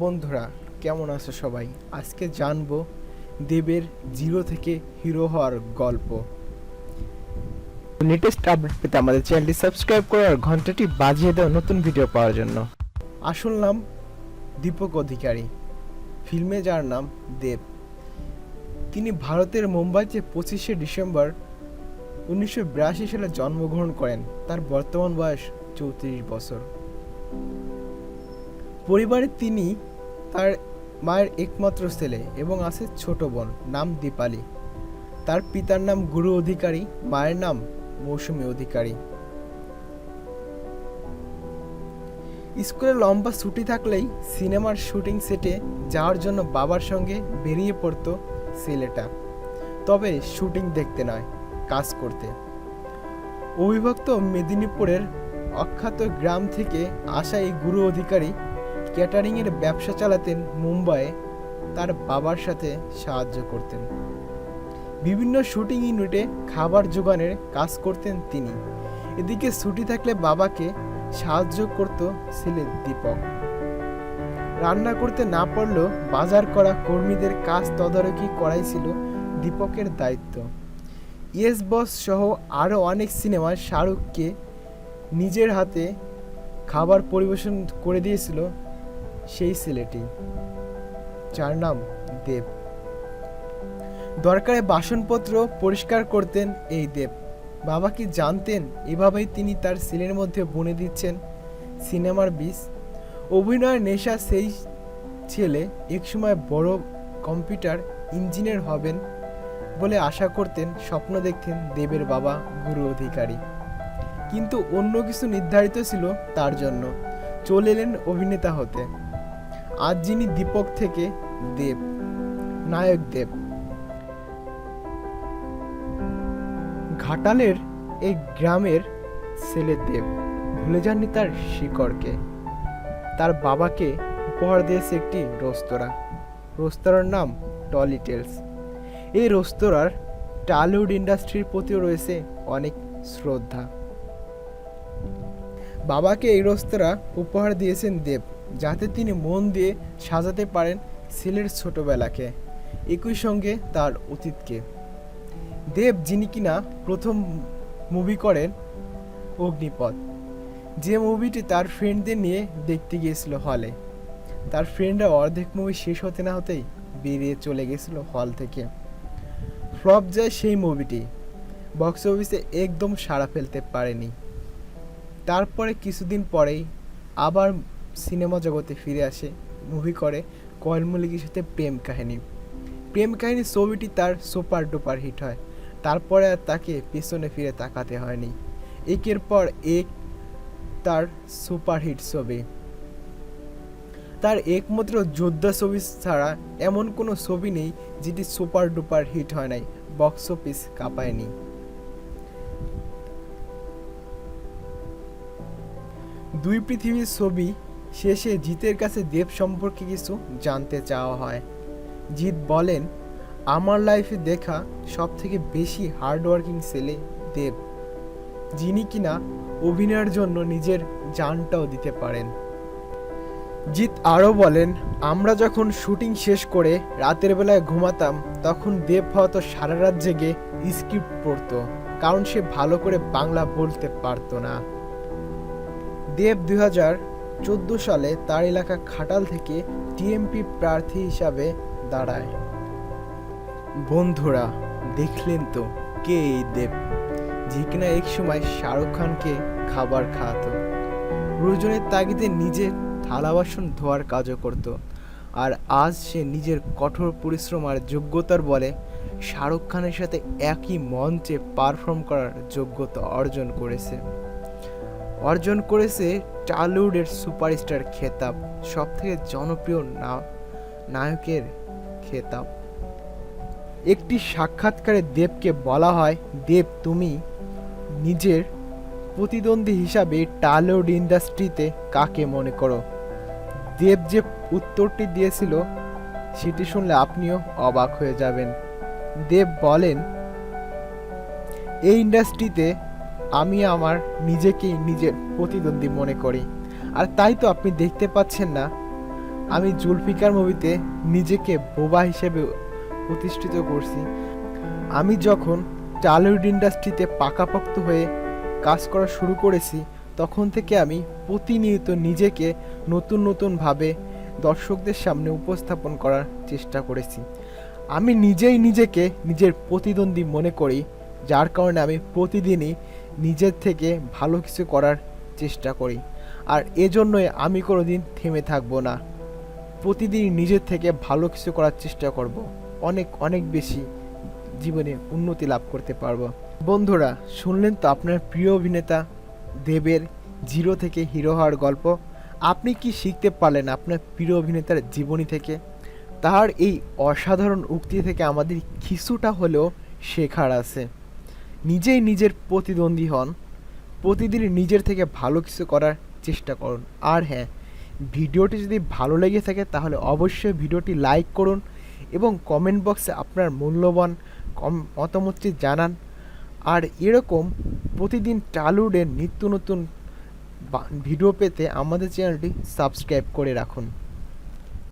বন্ধুরা, কেমন আছো সবাই? আজকে জানব দেবের জিরো থেকে হিরো হওয়ার গল্প। লেটেস্ট আপডেট পেতে আমাদের চ্যানেলটি সাবস্ক্রাইব করো আর ঘন্টাটি বাজিয়ে দাও নতুন ভিডিও পাওয়ার জন্য। আসল নাম দীপক অধিকারী, ফিল্মে যার নাম দেব। তিনি ভারতের মুম্বাইতে পঁচিশে ডিসেম্বর উনিশশো বিরাশি সালে জন্মগ্রহণ করেন। তার বর্তমান বয়স চৌত্রিশ বছর। পরিবারে তিনি তার মায়ের একমাত্র ছেলে এবং আছে ছোট বোন, নাম দীপালি। তার পিতার নাম গুরু অধিকারী, মায়ের নাম মৌসুমী অধিকারী। স্কুলে লম্বা ছুটি থাকলেই সিনেমার শুটিং সেটে যাওয়ার জন্য বাবার সঙ্গে বেরিয়ে পড়তো ছেলেটা। তবে শুটিং দেখতে নয়, কাজ করতে। অবিভক্ত মেদিনীপুরের অখ্যাত গ্রাম থেকে আসা এই গুরু অধিকারী ক্যাটারিংয়ের ব্যবসা চালাতেন মুম্বাইয়ে তার বাবার সাথে সাহায্য করতেন। বিভিন্ন শুটিং ইউনিটে খাবার জোগানের কাজ করতেন তিনি। এদিকে ছুটি থাকলে বাবাকে সাহায্য করত ছেলে দীপক। রান্না করতে না পারলেও বাজার করা কর্মীদের কাজ তদারকি করাই ছিল দীপকের দায়িত্ব। ইয়েস বস সহ আরও অনেক সিনেমায় শাহরুখকে নিজের হাতে খাবার পরিবেশন করে দিয়েছিল সেই ছেলেটি, যার নাম দেব। দরকারে বাসনপত্র পরিষ্কার করতেন এই দেব। বাবা কি জানতেন এভাবেই তিনি তার ছেলের মধ্যে বুনে দিচ্ছেন সিনেমার বীজ? অভিনয়ের নেশা সেই ছেলে একসময় বড় কম্পিউটার ইঞ্জিনিয়ার হবেন বলে আশা করতেন স্বপ্ন দেখতেন দেবের বাবা গুরু অধিকারী। কিন্তু অন্য কিছু নির্ধারিত ছিল তার জন্য। চলে এলেন অভিনেতা হতে। আজ যিনি দীপক থেকে দেব, নায়ক দেব। ঘাটালের এই গ্রামের ছেলে দেব ভুলে যাননি তার শিকড়কে। তার বাবাকে উপহার দিয়েছে একটি রেস্তোরাঁ। রেস্তোরাঁর নাম টলি টেলস। এই রেস্তোরাঁর টালিউড ইন্ডাস্ট্রির প্রতিও রয়েছে অনেক শ্রদ্ধা। বাবাকে এই রেস্তোরাঁ উপহার দিয়েছেন দেব। যাতে তিনি মন দিয়ে সাজাতে পারেন ছেলের ছোটবেলাকে, একই সঙ্গে তার অতীতকে। দেব, যিনি কিনা প্রথম মুভি করেন অগ্নিপথ, যে মুভিটি তার ফ্রেন্ডদের নিয়ে দেখতে গিয়েছিল হলে তার ফ্রেন্ডরা অর্ধেক মুভি শেষ হতে না হতেই বেরিয়ে চলে গেছিল হল থেকে। ফ্লপ যায় সেই মুভিটি বক্স অফিসে একদম সাড়া ফেলতে পারেনি। তারপরে কিছুদিন পরেই আবার সিনেমা জগতে ফিরে আসে মুভি করে, কয়েল মল্লিকের সাথে প্রেম কাহিনী। প্রেম কাহিনী ছবিটি তার সুপার ডুপার হিট হয়। তারপরে তাকে পিছনে ফিরে তাকাতে হয়নি। একের পর এক তার সুপারহিট ছবি। তার একমাত্র যোদ্ধা ছবি ছাড়া এমন কোনো ছবি নেই যেটি সুপার ডুপার হিট হয় নাই বক্স অফিস কাঁপায়নি। দুই পৃথিবীর ছবি শেষে জিতের কাছে দেব সম্পর্কে কিছু জানতে চাওয়া হয়। জিৎ বলেন, আমার লাইফে দেখা সব থেকে বেশি হার্ডওয়ার্কিং ছেলে দেব, যিনি কিনা অভিনয়ের জন্য নিজের জানটাও দিতে পারেন। জিৎ আরও বলেন, আমরা যখন শুটিং শেষ করে রাতের বেলায় ঘুমাতাম, তখন দেব হয়তো সারা রাত জেগে স্ক্রিপ্ট পড়তো, কারণ সে ভালো করে বাংলা বলতে পারতো না। দেব দুই হাজার চোদ্দ সালে তার এলাকা খাটাল থেকে টিএমপি প্রার্থী হিসাবে দাঁড়ায়। বন্ধুরা, দেখলেন তো কে এই দেব? যে কিনা এক সময় শাহরুখ খানকে খাবার খাওয়াতো। প্রয়োজনের তাগিদে নিজের থালা বাসন ধোয়ার কাজও করত। আর আজ সে নিজের কঠোর পরিশ্রম আর যোগ্যতার বলে শাহরুখ খানের সাথে একই মঞ্চে পারফর্ম করার যোগ্যতা অর্জন করেছে। অর্জন করেছে টালিউডের সুপারস্টার খেতাব সব থেকে জনপ্রিয় নায়কের খেতাব। একটি সাক্ষাৎকারে দেবকে বলা হয়, দেব, তুমি নিজের প্রতিদ্বন্দ্বী হিসাবে টালিউড ইন্ডাস্ট্রিতে কাকে মনে করো? দেব যে উত্তরটি দিয়েছিল, সেটি শুনলে আপনিও অবাক হয়ে যাবেন। দেব বলেন, এই ইন্ডাস্ট্রিতে আমি আমার নিজেকেই নিজের প্রতিদ্বন্দ্বী মনে করি। আর তাই তো আপনি দেখতে পাচ্ছেন না, আমি জুলফিকার মুভিতে নিজেকে বোবা হিসেবে প্রতিষ্ঠিত করছি। আমি যখন টালিউড ইন্ডাস্ট্রিতে পাকাপোক্ত হয়ে কাজ করা শুরু করেছি, তখন থেকে আমি প্রতিনিয়ত নিজেকে নতুন নতুনভাবে দর্শকদের সামনে উপস্থাপন করার চেষ্টা করেছি। আমি নিজেই নিজেকে নিজের প্রতিদ্বন্দ্বী মনে করি, যার কারণে আমি প্রতিদিনই নিজের থেকে ভালো কিছু করার চেষ্টা করি। আর এজন্যই আমি কোনোদিন থেমে থাকব না। প্রতিদিন নিজের থেকে ভালো কিছু করার চেষ্টা করব। অনেক অনেক বেশি জীবনে উন্নতি লাভ করতে পারব। বন্ধুরা, শুনলেন তো আপনার প্রিয় অভিনেতা দেবের জিরো থেকে হিরো হওয়ার গল্প? আপনি কি শিখতে পারলেন আপনার প্রিয় অভিনেতার জীবনী থেকে? তার এই অসাধারণ উক্তি থেকে আমাদের কিছুটা হলেও শেখার আছে। নিজেই নিজের প্রতিদ্বন্দ্বী হন। প্রতিদিন নিজের থেকে ভালো কিছু করার চেষ্টা করুন। আর হ্যাঁ ভিডিওটি যদি ভালো লেগে থাকে তাহলে অবশ্যই ভিডিওটি লাইক করুন এবং কমেন্ট বক্সে আপনার মূল্যবান কম, মতামতটি জানান। আর এরকম প্রতিদিন টালুডের নিত্য নতুন ভিডিও পেতে আমাদের চ্যানেলটি সাবস্ক্রাইব করে রাখুন।